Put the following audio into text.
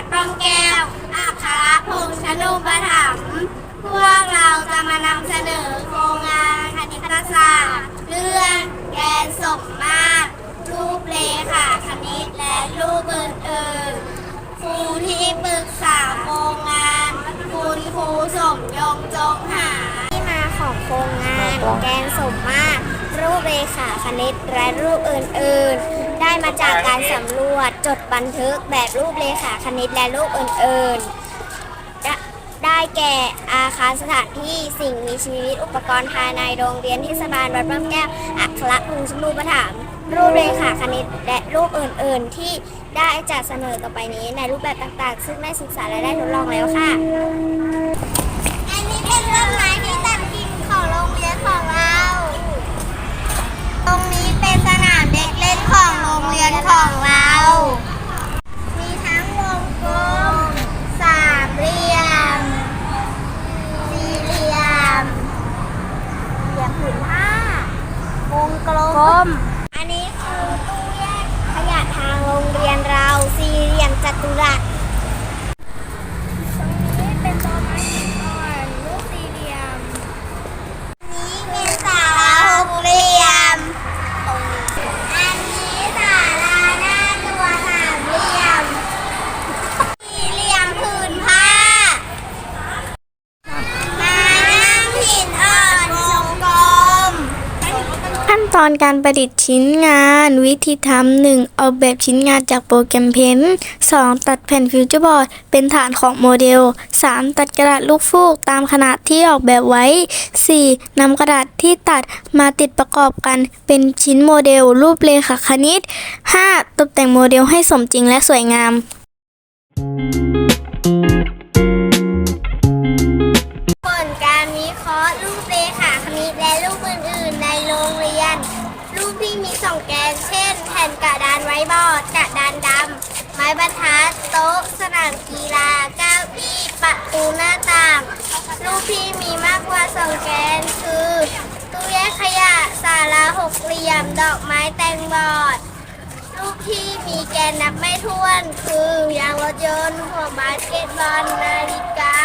ดป้องแก้ว อาภาระพงษ์ชนุปถัมพวกเราจะมานำเสนอโครงงานคณิตศาสตร์ เรื่องแกนสมมาตรรูปเลขาคณิตและรูปอื่นๆครูที่ปรึกษาโครงงาน คุณครูสมยงจงหา ที่มาของโครงงาน แกนสมมาตรรูปเลขาคณิตและรูปอื่นๆ มาจากการสำรวจจดบันทึกแบบรูปเรขาคณิตและรูปอื่นๆได้ได้แก่อาคารสถานที่สิ่งมีชีวิตอุปกรณ์ภายในโรงเรียนเทศบาลวัดบ้านแก้วอัครกรุงสมุปราการรูปเรขาคณิตและรูปอื่น ๆ ที่ได้จัดเสนอต่อไปนี้ในรูปแบบต่างๆ ซึ่งได้ศึกษาและได้ทดลองแล้วค่ะ ม อันนี้คือตู้แยกขยะทางโรงเรียนเราสี่เหลี่ยมจัตุรัส ตอนการประดิษฐ์ชิ้นงาน วิธีทำหนึ่งออกแบบชิ้นงานจากโปรแกรมเพนสองตัดแผ่นฟิวเจอร์บอร์ดเป็นฐานของโมเดล 3. ตัดกระดาษลูกฟูกตามขนาดที่ออกแบบไว้ 4. นำกระดาษที่ตัดมาติดประกอบกันเป็นชิ้นโมเดล รูปเลขาคณิต 5. ตกแต่งโมเดลให้สมจริงและสวยงาม ผลการวิเคราะห์รูปเรขาคณิตและรูปอื่น โรงเรียน รูปที่มีสองแกน เช่น แผ่นกระดานไว้บอร์ดกระดานดำ ไม้บรรทัด โต๊ะ สนามกีฬาเก้าอี้ประตูหน้าต่าง รูปที่มีมากกว่าสองแกน คือตู้แยกขยะศาลาหกเหลี่ยม ดอกไม้แตงบอร์ดรูปที่มีแกนนับไม่ถ้วน คือยางรถยนต์หัวบาสเกตบอลนาฬิกา